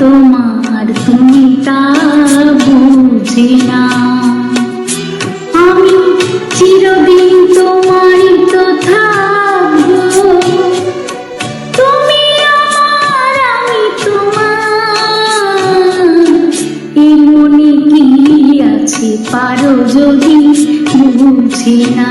তোমার তুমি তা বুঝে না আমি চিরদিন তোমারই তো থাকব তুমি আমার, আমি তোমার। এই মনে কি আছে পারো যদি বুঝে না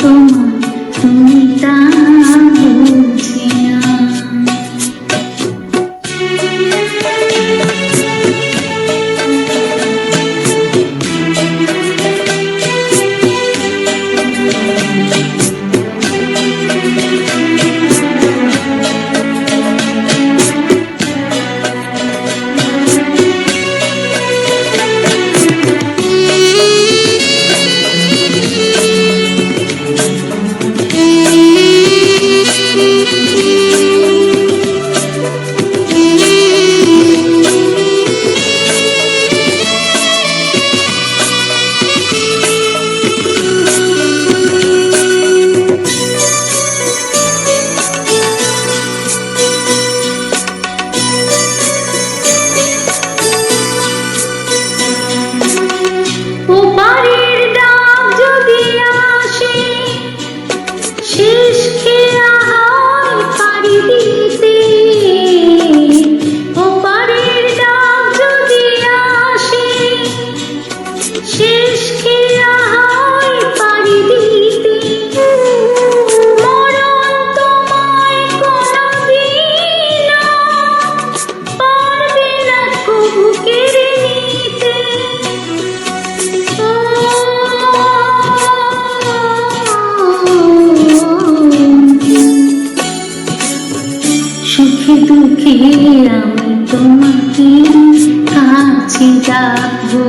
तुम আমি তোমাকে কাছে যাবো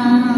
Bye.